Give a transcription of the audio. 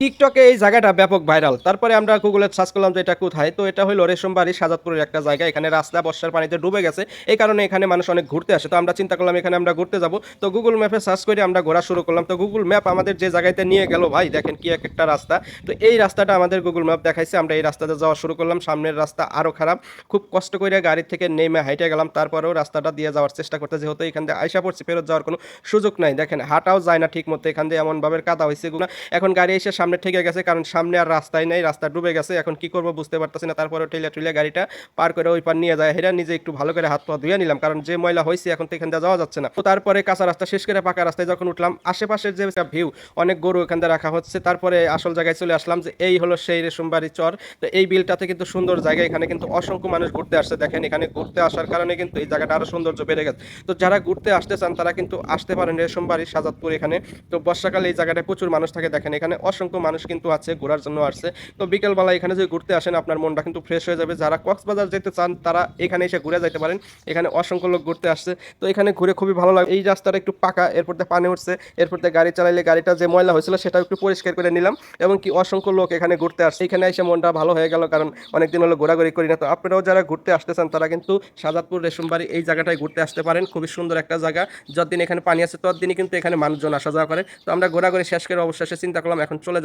টিকটকে এই জায়গাটা ব্যাপক ভাইরাল। তারপরে আমরা গুগলে সার্চ করলাম যে এটা কোথায়? তো এটা হলো রেশমবাড়ি সাজাদপুরের একটা জায়গা। এখানে রাস্তা, বর্ষার পানিতে ডুবে গেছে। এই কারণে এখানে মানুষ অনেক ঘুরতে আসে। তো আমরা চিন্তা করলাম এখানে আমরা ঘুরতে যাব। তো গুগল ম্যাপে সার্চ করে আমরা ঘোরা শুরু করলাম। তো গুগল ম্যাপ আমাদের যে জায়গাতে নিয়ে গেল, ভাই, দেখেন কি এক একটা রাস্তা। তো এই রাস্তাটা আমাদের গুগল ম্যাপ দেখাইছে। আমরা এই রাস্তাতে যাওয়া শুরু করলাম। সামনের রাস্তা আরও খারাপ। খুব কষ্ট করে গাড়ি থেকে নেমে হাইটে গেলাম। তারপরেও রাস্তাটা দিয়ে যাওয়ার চেষ্টা করতে যেহেতু এখান থেকে আইসা পড়ছি, ফেরত যাওয়ার কোনো সুযোগ নাই। দেখেন, হাঁটাও যায় না ঠিক মতো এখান দিয়ে এমনভাবে কাদা হয়েছে গুলো এখন গাড়ি এসে সামনে ঠেকে গেছে, কারণ সামনে আর রাস্তায় নেই, রাস্তা ডুবে গেছে। এখন কি করব বুঝতে পারতেছি না। তারপরে ঠেলে ঠেলে গাড়িটা পার করে ওই পার নিয়ে যায়। হেরা নিজে একটু ভালো করে হাত পা ধুয়ে নিলাম, কারণ যে ময়লা হয়েছে এখন তো এখান দিয়ে যাওয়া যাচ্ছে না। তো তারপরে কাঁচা রাস্তা, শেষ করে পাকা রাস্তায় যখন উঠলাম, আশেপাশের যে ভিউ অনেক গরু এখান দিয়ে রাখা হচ্ছে। তারপরে আসল জায়গায় চলে আসলাম যে এই হলো সেই রেশমবাড়ি চর। তো এই বিলটাতে কিন্তু সুন্দর জায়গা, এখানে কিন্তু অসংখ্য মানুষ ঘুরতে আসছে। দেখেন এখানে ঘুরতে আসার কারণে কিন্তু এই জায়গাটা আরও সৌন্দর্য বেড়ে গেছে। তো যারা ঘুরতে আসতে চান, তারা কিন্তু আসতে পারেন রেশমবাড়ি সাজাদপুর এখানে। তো বর্ষাকালে এই জায়গাটায় প্রচুর মানুষ থাকে। দেখেন এখানে অসংখ্য মানুষ কিন্তু আছে, ঘোরার জন্য আসছে। তো বিকেলবেলা এখানে যদি ঘুরতে আসেন, আপনার মনটা কিন্তু ফ্রেশ হয়ে যাবে। যারা কক্সবাজার যেতে চান, তারা এখানে এসে ঘুরে যেতে পারেন। এখানে অসংখ্য লোক ঘুরতে আসছে। তো এখানে ঘুরে খুবই ভালো লাগে। এই রাস্তাটা একটু পাকা, এরপর পানি উঠছে। এরপর গাড়ি চালাইলে গাড়িটা যে ময়লা হয়েছিল, সেটাও একটু পরিষ্কার করে নিলাম। এবং কি অসংখ্য লোক এখানে ঘুরতে আসছে। এখানে এসে মনটা ভালো হয়ে গেল, কারণ অনেকদিন হলো ঘোরাঘুরি করি না। তো আপনারাও যারা ঘুরতে আসতে চান, তারা কিন্তু সাজাদপুর, রেশমবাড়ি এই জায়গাটায় ঘুরতে আসতে পারেন। খুবই সুন্দর একটা জায়গা। যতদিন এখানে পানি আছে, ততদিনই কিন্তু এখানে মানুষজন আসা যাওয়া করে। তো আমরা ঘোরাঘুরি শেষ করে অবশেষে চিন্তা করলাম, এখন চলে